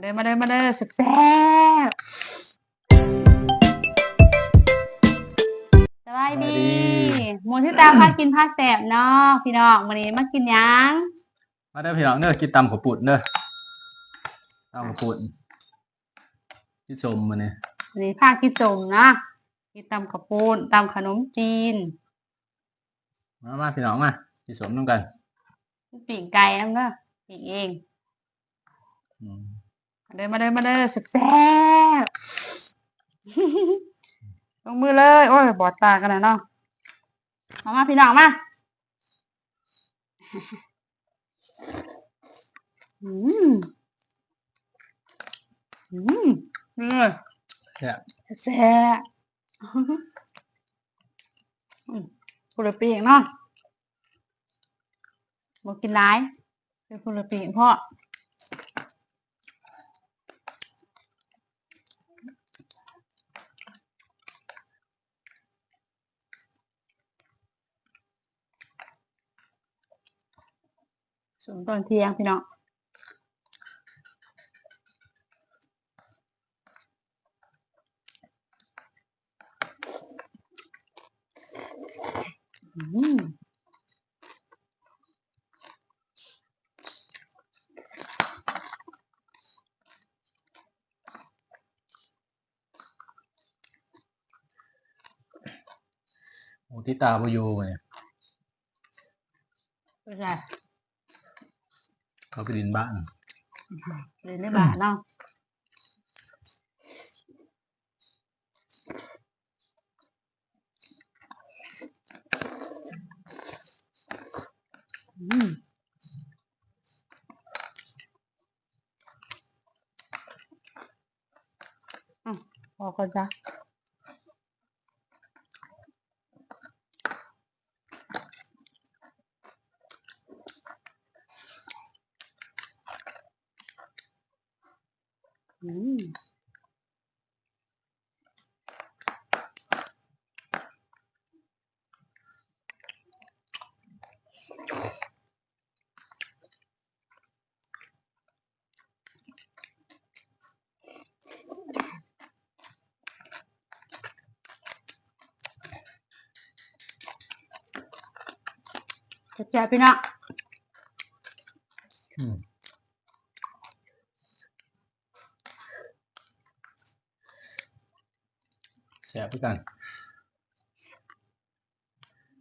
เดินมาเดินมาเดินสุดแซ่บสบายดีสบายดีหมูที่ตามพากินผ้าแสบเนาะพี่น้องวันนี้มากินหยังมาเด้อพี่น้องเด้อกินตำข้าวปุ้นเด้อตำข้าวปุ้นที่ชมมาเนี่ยวันนี้ผ้ากินสมนะกินตำกระปูนตำขนมจีนมามาพี่น้องมาที่ชมน้ำกันปีกไก่น้ำเนาะปีกเอง อืม เดินมาเดินมาเดินสุดแซ่บลงมือเลย โอ้ย บอดตากันนะเนาะมามาพี่น้องมาอืมอืมนี่เลยแซ่บแซ่บอืมผู้ละปีกเนาะบอกกินร้ายเป็นผู้ละปีกพ่อ ส่วนตอนเที่ยงพี่น้องอืมหมูที่ตาบอยู่มาเนี่ย เป็นไง เขาไปดินบ้านเรียนได้บ้านเนาะอืมอะพอก่อนจ้ะอืม จะ แจกพี่น้อง อืม แซ่บด้วยกัน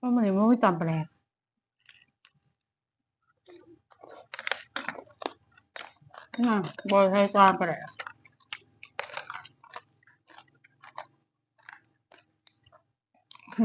ว่ามันยังไม่มีตอนแปลกน่ะบอยไทยตอนแปลกอื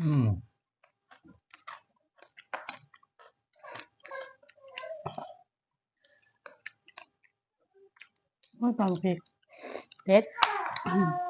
อืมว่าตองผิดเด็ดอืมอืมสวงพี่น้องเลย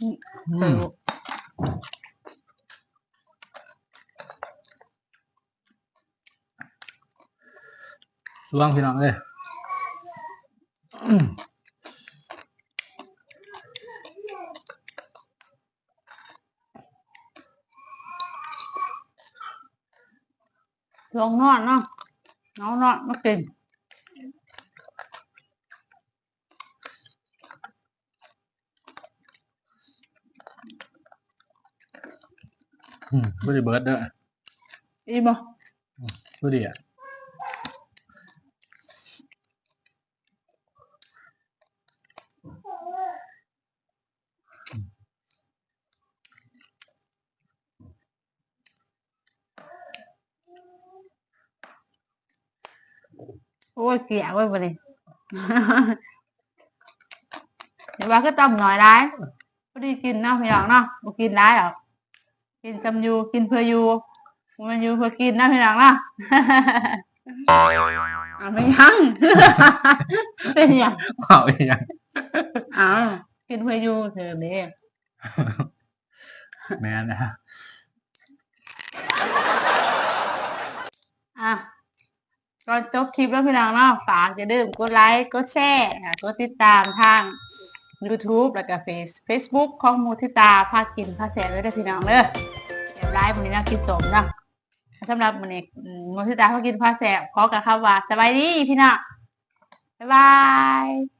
อืมลองนอนเนาะน้ องนอนมากินอืมบ่ได้เบิร์ดเด้ออีบ่บ่ดีอะโอ้ยเกลียไว้บ่เลยเดี๋ยวว่าก็ต้มหน่อยได้พอดีกินเนาะพี่น้องเนาะบ่กินได้หรอก กินจำอยูกินเพื่ออยู่มันอยู่เพื่อกินนะพี่น้องเนาะอะไม่ยังเป็นหยังเอาอีหยังอ้าวกินเพื่ออยู่เธอเด้แม่นนะอะก่อนจบคลิปแล้วพี่น้องเนาะฝากอย่าลืมกดไลค์กดแชร์อะกดติดตามทาง YouTube แล้วก็ Face Facebook ของมูทิตาพากินพาแสนไว้ด้พี่น้องเด้อเดี๋ยวไลฟ์วันนี้นะกินสมเนาะสำหรับวันนี้มูทิตาพากินพาแสนขอกับคำว่าสบายดีพี่น้องบ๊ายบาย